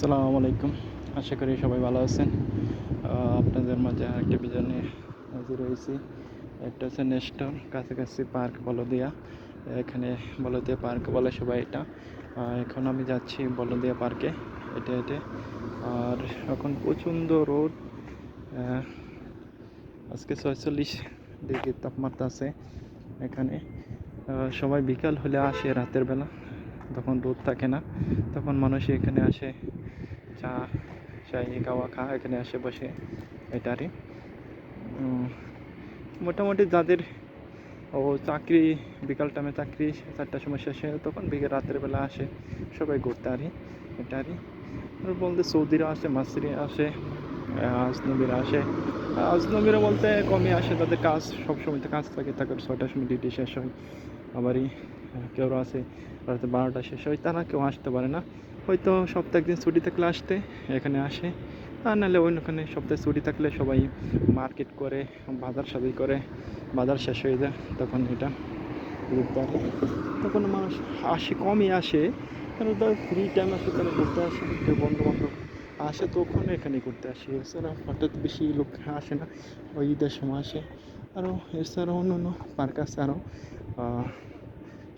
আসসালামু আলাইকুম। আশা করি সবাই ভালো আছেন। আপনাদের মাঝে আরেকটা ভিডিও নিয়ে হাজির হয়েছি। একটা হচ্ছে নেস্টর কাছাকাছি পার্ক বলদিয়া। এখানে বলদিয়া পার্ক বলে সবাই এটা। এখন আমি যাচ্ছি বলদিয়া পার্কে এটা হেঁটে। আর এখন প্রচণ্ড রোদ। আজকে ছয়চল্লিশ ডিগ্রি তাপমাত্রা আছে এখানে। সবাই বিকাল হলে আসে রাতের বেলা। তখন রোদ থাকে না। তখন মানুষ এখানে আসে। চা চাই খাওয়া খা এখানে আসে বসে। এটারই। উম, মোটামুটি যাদের ও চাকরি বিকাল টাইমে চাকরি চারটার সময় শেষ হয় তখন বিকেল রাতের বেলা আসে। সবাই ঘুরতে আরি এটারই। আর বলতে সৌদিরা আসে মাসিরা আসে আজনবীরা আসে। আজনবীরা বলতে কমই আসে তাদের কাজ সবসময় তো কাজ থাকে তাদের ছয়টার সময় ডিউটি শেষ হয়। আবারই কেউ আছে রাতে বারোটা শেষ হয়, তারা কেউ আসতে পারে না। হয়তো সপ্তাহে একদিন ছুটি থাকলে আসতে, এখানে আসে। আর নাহলে অন্যখানে সপ্তাহে ছুটি থাকলে সবাই মার্কেট করে, বাজার সবই করে, বাজার শেষ হয়ে যায়, তখন এটা ঘুরতে তখন মানুষ আসে, কমই আসে। কারণ তার ফ্রি টাইম আসে তারা ঘুরতে আসে, কেউ বন্ধু বান্ধব আসে তখন এখানে ঘুরতে আসে। এছাড়া হঠাৎ বেশি লোক আসে না, ওই ঈদের সময় আসে। আরও এছাড়াও অন্য অন্য পার্ক আছে আরও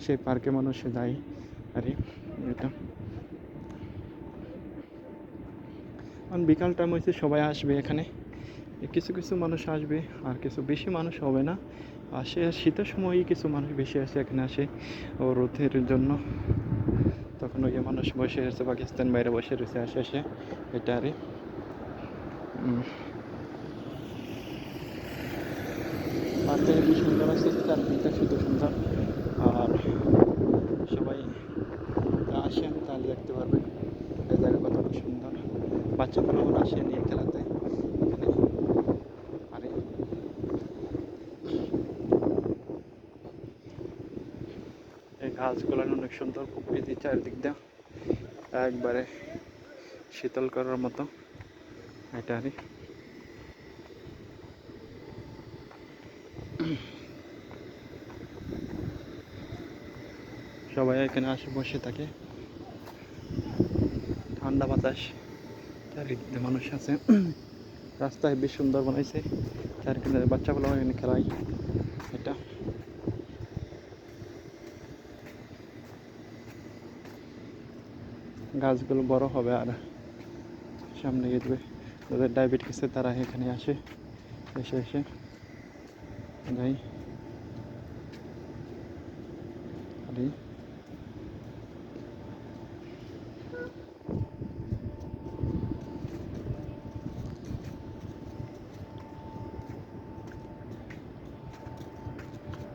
সেই পার্কে মানুষ যায়। আর, এটা। কারণ বিকাল টাইম হয়েছে সবাই আসবে এখানে। কিছু কিছু মানুষ আসবে, আর কিছু বেশি মানুষ হবে না। আসে, আর শীতের সময়ই কিছু মানুষ বেশি আসে, এখানে আসে ও রোদের জন্য। তখন ওই মানুষ বসে রয়েছে পাকিস্তান বাইরে বসে রয়েছে, আসে আসে। এটা আরে। পার্কটা কি সুন্দর আছে চারদিকটা শুধু সুন্দর। আর সবাই আসেন তাহলে দেখতে পারবেন। এই জায়গা কতটা সুন্দর। বাচ্চাগুলো আসে নিয়ে খেলাতে। এখানে আরে। এই গাছগুলো অনেক সুন্দর প্রকৃতি চারিদিক দিয়ে। একবারে শীতল করার মতো। এটা আরে। সবাই এখানে আসে, বসে থাকে। ঠান্ডা বাতাস, চারিদিকে মানুষ আছে। রাস্তায় বেশ সুন্দর বানাইছে। চারিদিকে বাচ্চাগুলো এখানে খেলায়। এটা। গাছগুলো বড় হবে আর সামনে গেলে যাদের ডায়াবেটিস তারা এখানে আসে, এসে এসে যাই আর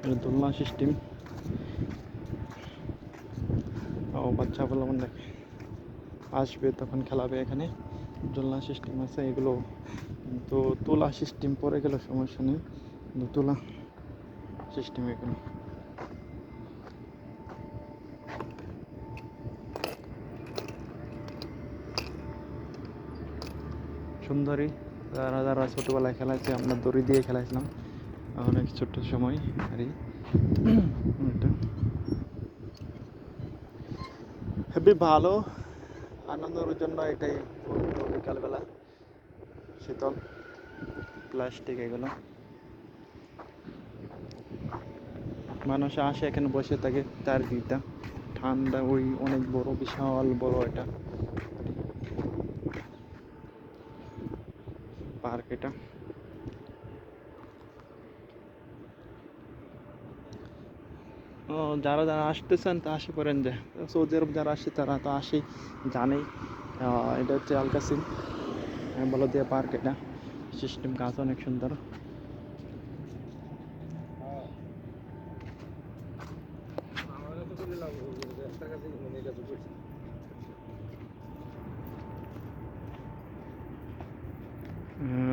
এটা দোলনা সিস্টেম ও বাচ্চা বলে মানে আসবে, তখন খেলাবে এখানে। দোলনা সিস্টেম আছে, এগুলো তো তোলা সিস্টেম পরে গেলে, সমস্যা নেই। তোলা সিস্টেম এগুলো। সুন্দরী, যারা যারা ছোটোবেলায় খেলাইছে, আমরা দড়ি দিয়ে খেলাইছিলাম। অনেক ছোট্ট সময় আর এটা। হেবি ভালো। আনন্দের জন্য এটাই বিকালবেলা। শীতল প্লাস্টিক এগুলো। মানুষ আসে এখানে বসে থাকে, তার দিকটা ঠান্ডা, ওই অনেক বড়, বিশাল বড় এটা। পার্ক এটা। যারা যারা আসতেছেন, তা আসে পড়েন যে। সৌদি আরব যারা আসে, তারা তো আসেই, জানেই। এটা হচ্ছে আলকাসিম বলদিয়া পার্ক এটা। সিস্টেম গাছ অনেক সুন্দর।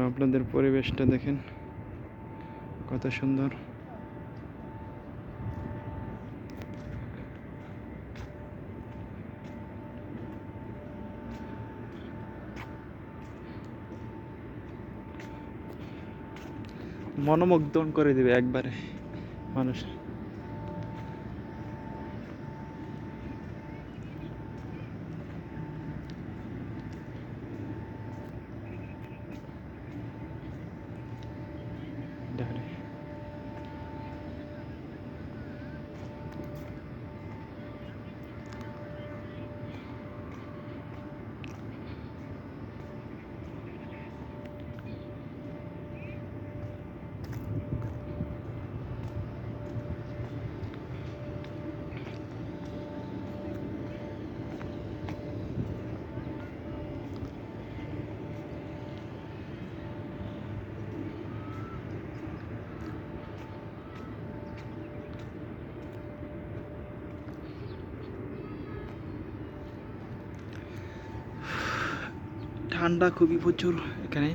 আপনাদের পরিবেশটা দেখেন। কত সুন্দর। মনোমুগ্ধন করে দিবে একবারে মানুষ। ঠান্ডা খুবই প্রচুর এখানে।